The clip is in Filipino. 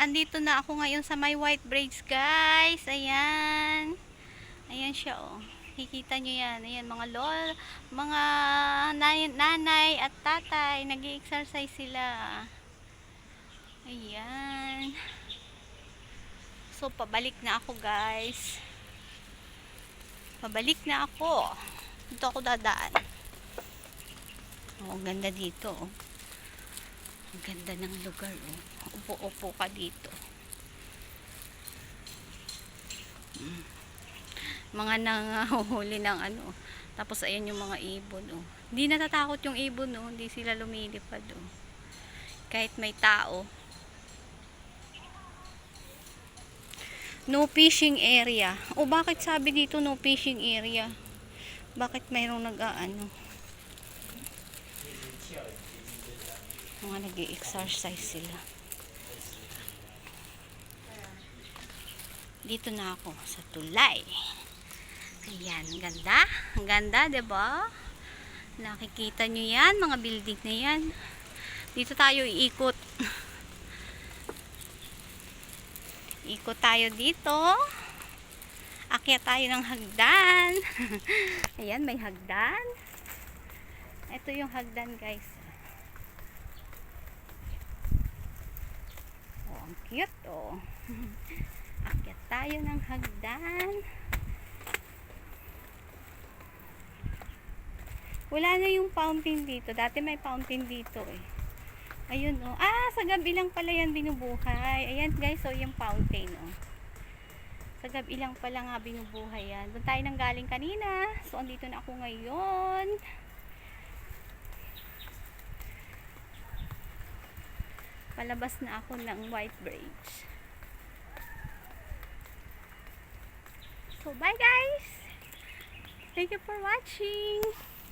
andito na ako ngayon sa my white braids guys. Ayan. Ayan siya oh. Kikita nyo yan. Ayan mga lol, mga nanay, at tatay. nag exercise sila. Ayan. So, pabalik na ako guys. Pabalik na ako. Dito ako dadaan. Oh, ganda dito oh. Ang ganda ng lugar oh. Upo-upo ka dito. Mm. Mga nangahuhuli ng ano. Tapos ayan yung mga ibon oh. Hindi natatakot yung ibon oh. Hindi sila lumilipad oh. Kahit may tao. No fishing area. O bakit sabi dito no fishing area? Bakit mayroong nag-aano? Mga nag exercise sila. Dito na ako sa tulay. Ayan, ganda. Ang ganda, ba? Nakikita nyo yan, mga building na yan. Dito tayo iikot. Ikot tayo dito. Akyat tayo ng hagdan. Ayan, may hagdan. Ito yung hagdan, guys. Oh, ang cute, oh. Akyat tayo ng hagdan. Wala na yung fountain dito. Dati may fountain dito, eh. Ayun, oh. Ah, sa gabi lang pala yan binubuhay. Ayan, guys, oh, yung fountain, oh. Sa gabi lang pala nga binubuhay yan. Doon tayo nang galing kanina. So, andito na ako ngayon. Palabas na ako ng white bridge. So, bye guys! Thank you for watching!